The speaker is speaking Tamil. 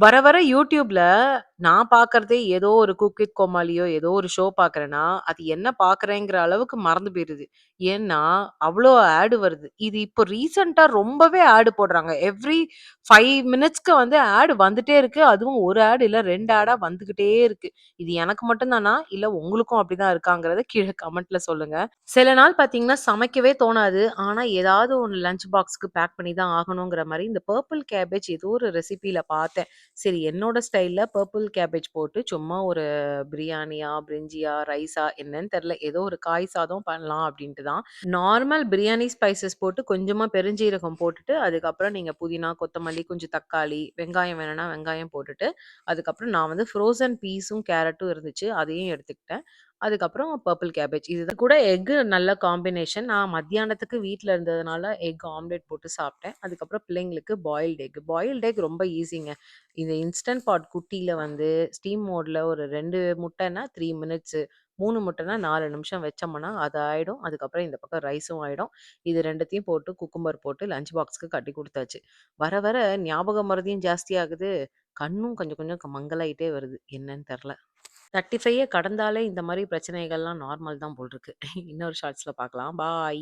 வர வர யூடியூப்ல நான் பார்க்கறதே ஏதோ ஒரு குக் வித் கோமாளியோ, ஏதோ ஒரு ஷோ பார்க்குறேன்னா, அது என்ன பார்க்குறேங்கிற அளவுக்கு மறந்து போயிருது. ஏன்னா, அவ்ளோ ஆட் வருது. இது இப்போ ரீசென்ட்டா ரொம்பவே ஆட் போடுறாங்க. எவ்ரி 5 மினிட்ஸ்க்கு வந்து ஆட் வந்துட்டே இருக்கு. அதுவும் 1 ஆட் இல்ல 2 ஆடா வந்துகிட்டே இருக்கு. இது எனக்கு மட்டும் தானா? இல்ல உங்களுக்கும் அப்படிதான் இருக்காங்கிறத கீழே கமெண்ட்ல சொல்லுங்க. சில நாள் பார்த்தீங்கன்னா, சமைக்கவே தோணாது. ஆனா, ஏதாவது ஒண்ணு லஞ்ச் பாக்ஸ்க்கு பேக் பண்ணி தான் ஆகணுங்கிற மாரி இந்த பர்பிள் கேபேஜ் ஏதோ ஒரு ரெசிபில பார்த்தேன். சரி என்னோட ஸ்டைல்ல கேபேஜ் போட்டு சும்மா ஒரு பிரியாணியா, பிரிஞ்சியா, ரைஸா என்னன்னு தெரியல. ஏதோ ஒரு காய் சாதம் பண்ணலாம் அப்படின்ட்டு தான். நார்மல் பிரியாணி ஸ்பைசஸ் போட்டு கொஞ்சமா பெருஞ்சீரகம் போட்டுட்டு, அதுக்கப்புறம் நீங்க புதினா, கொத்தமல்லி, கொஞ்சம் தக்காளி, வெங்காயம் வேணும்னா வெங்காயம் போட்டுட்டு, அதுக்கப்புறம் நான் வந்து ஃப்ரோசன் பீஸும், கேரட்டும் இருந்துச்சு. அதையும் எடுத்துக்கிட்டேன். அதுக்கப்புறம் பர்பிள் கேபேஜ். இது கூட எக்கு நல்ல காம்பினேஷன். நான் மத்தியானத்துக்கு வீட்டில் இருந்ததுனால எக் ஆம்லேட் போட்டு சாப்பிட்டேன். அதுக்கப்புறம் பிள்ளைங்களுக்கு பாயில்டு எக். பாயில்டு எக் ரொம்ப ஈஸிங்க. இந்த இன்ஸ்டன்ட் பாட் குட்டியில் வந்து ஸ்டீம் மோடில் ஒரு ரெண்டு முட்டைன்னா த்ரீ மினிட்ஸு. 3 முட்டைன்னா நாலு நிமிஷம் வச்சோம்னா அது ஆகிடும் அதுக்கப்புறம் இந்த பக்கம் ரைஸும் ஆகிடும் இது ரெண்டுத்தையும் போட்டு குக்கும்பர் போட்டு லஞ்ச் பாக்ஸ்க்கு கட்டி கொடுத்தாச்சு வர வர ஞாபகம் மறதியும் ஜாஸ்தியாகுது. கண்ணும் கொஞ்சம் கொஞ்சம் மங்கலாயிட்டே வருது. என்னன்னு தெரில 35ய கடந்தாலே இந்த மாதிரி பிரச்சனைகள்லாம் நார்மல் தான் போல் இருக்கு. இன்னொரு ஷார்ட்ஸ்ல பார்க்கலாம். பாய்.